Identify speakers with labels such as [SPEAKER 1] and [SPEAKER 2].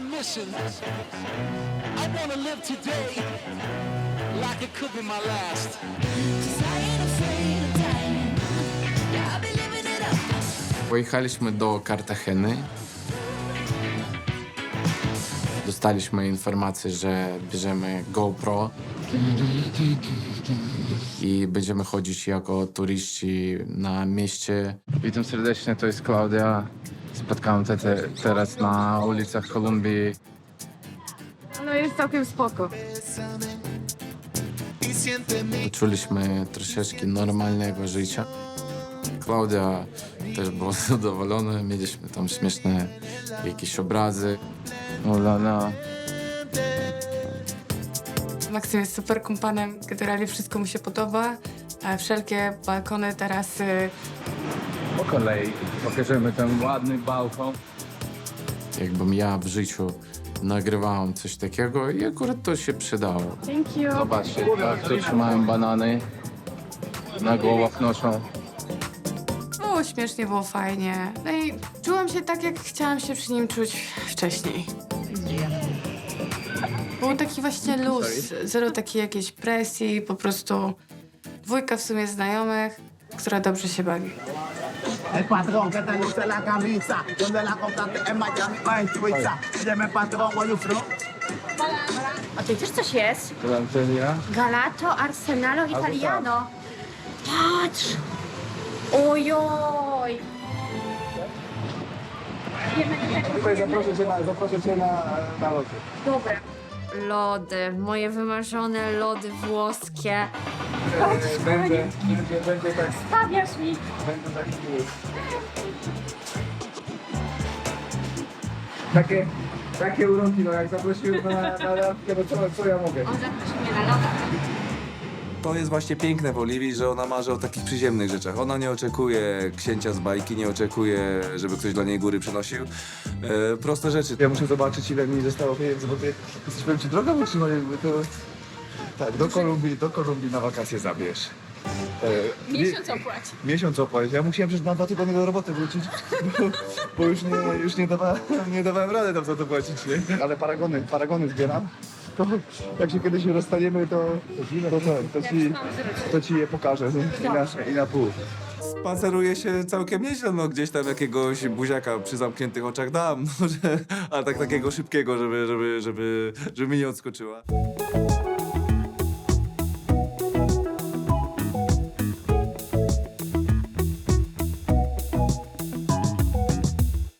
[SPEAKER 1] a mission. I wanna live today like it could be my last.
[SPEAKER 2] Pojechaliśmy do Kartageny. Dostaliśmy informację, że bierzemy GoPro i będziemy chodzić jako turyści na mieście. Witam serdecznie, to jest Klaudia. Spotkałem te, te, teraz na ulicach Kolumbii.
[SPEAKER 3] No jest całkiem spoko.
[SPEAKER 2] Poczuliśmy troszeczkę normalnego życia. Klaudia też była zadowolona, mieliśmy tam śmieszne jakieś obrazy. O la la.
[SPEAKER 3] Maksym jest super kumpanem, generalnie wszystko mu się podoba. E, Wszelkie balkony, tarasy.
[SPEAKER 2] Po kolei pokażemy ten ładny balkon. Jakbym ja w życiu nagrywałem coś takiego i akurat to się przydało.
[SPEAKER 3] Thank you.
[SPEAKER 2] Zobaczcie, tak, tu trzymają banany, na głowach noszą.
[SPEAKER 3] Było śmiesznie, było fajnie. No i czułam się tak, jak chciałam się przy nim czuć wcześniej. Był taki właśnie luz, zero takiej jakiejś presji, po prostu dwójka w sumie znajomych, która dobrze się bawi.
[SPEAKER 4] El patrón que te luce la camisa, donde la compraste en Miami o en Suiza. Dime patrón, where you from?
[SPEAKER 5] A ty też coś jest? Galato, Arsenalo, Italiano. Patrz! Ojoj!
[SPEAKER 4] Zaproszę cię na, zaproszę cię na, na loty.
[SPEAKER 5] Dobra. Lody, moje wymarzone lody włoskie.
[SPEAKER 4] Będzie, będzie, będzie tak,
[SPEAKER 5] Stawiasz mi!
[SPEAKER 4] będzie taki Takie, takie urunki, no jak zaprosiłem na, na randkę, no co, co ja mogę?
[SPEAKER 5] On zaprosił mnie na loda.
[SPEAKER 6] To jest właśnie piękne w Oliwii, że ona marzy o takich przyziemnych rzeczach. Ona nie oczekuje księcia z bajki, nie oczekuje, żeby ktoś dla niej góry przynosił. E, proste rzeczy.
[SPEAKER 4] Ja muszę zobaczyć, ile mi zostało pieniędzy, bo ty jesteś powiem ci droga utrzymania, jakby to... Tak, do Kolumbii, do Kolumbii na wakacje zabierz. E,
[SPEAKER 5] Miesiąc opłać.
[SPEAKER 4] Miesiąc opłać. Ja musiałem przecież na dwa tygodnie do roboty wrócić, bo, bo już, nie, już nie, dawa, nie dawałem rady tam za to płacić, nie? Ale paragony, paragony zbieram. To jak się kiedyś rozstaniemy, to, to, to, to, ci, to ci je pokażę? I, na, i na pół.
[SPEAKER 6] Spaceruje się całkiem nieźle, no gdzieś tam jakiegoś buziaka przy zamkniętych oczach dam, no, że, ale tak takiego szybkiego, żeby, żeby, żeby, żeby mi nie odskoczyła.